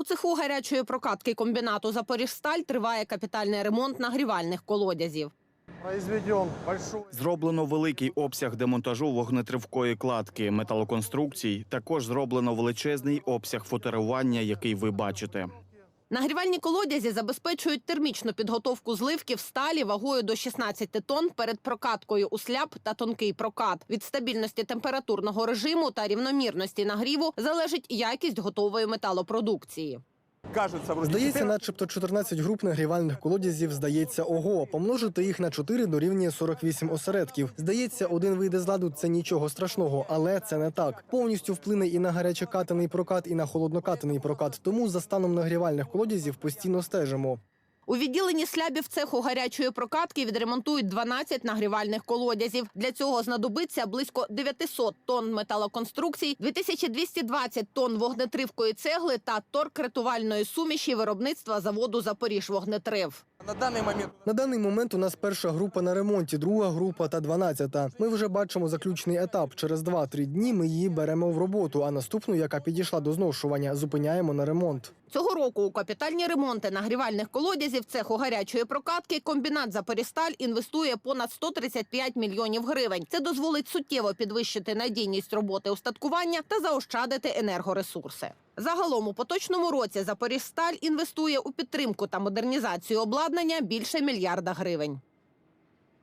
У цеху гарячої прокатки комбінату Запоріжсталь триває капітальний ремонт нагрівальних колодязів. Зроблено великий обсяг демонтажу вогнетривкої кладки, металоконструкцій. Також зроблено величезний обсяг фоторування, який ви бачите. Нагрівальні колодязі забезпечують термічну підготовку зливків сталі вагою до 16 тонн перед прокаткою у сляп та тонкий прокат. Від стабільності температурного режиму та рівномірності нагріву залежить якість готової металопродукції. Вроде Здається, начебто 14 груп нагрівальних колодязів здається ого. Помножити їх на 4 дорівнює 48 осередків. Здається, один вийде з ладу це нічого страшного, але це не так. Повністю вплине і на гарячокатаний прокат, і на холоднокатаний прокат. Тому за станом нагрівальних колодязів постійно стежимо. У відділенні слябів цеху гарячої прокатки відремонтують 12 нагрівальних колодязів. Для цього знадобиться близько 900 тонн металоконструкцій, 2220 тонн вогнетривкої цегли та торкретувальної суміші виробництва заводу «Запоріжвогнетрив». на данный момент На даний момент у нас перша група на ремонті, друга група та дванадцята. Ми вже бачимо заключний етап. Через 2-3 дні ми її беремо в роботу, а наступну, яка підійшла до зношування, зупиняємо на ремонт. Цього року у капітальні ремонти нагрівальних колодязів цеху гарячої прокатки комбінат «Запорісталь» інвестує понад 135 мільйонів гривень. Це дозволить суттєво підвищити надійність роботи устаткування та заощадити енергоресурси. Загалом у поточному році «Запоріжсталь» інвестує у підтримку та модернізацію обладнання більше мільярда гривень.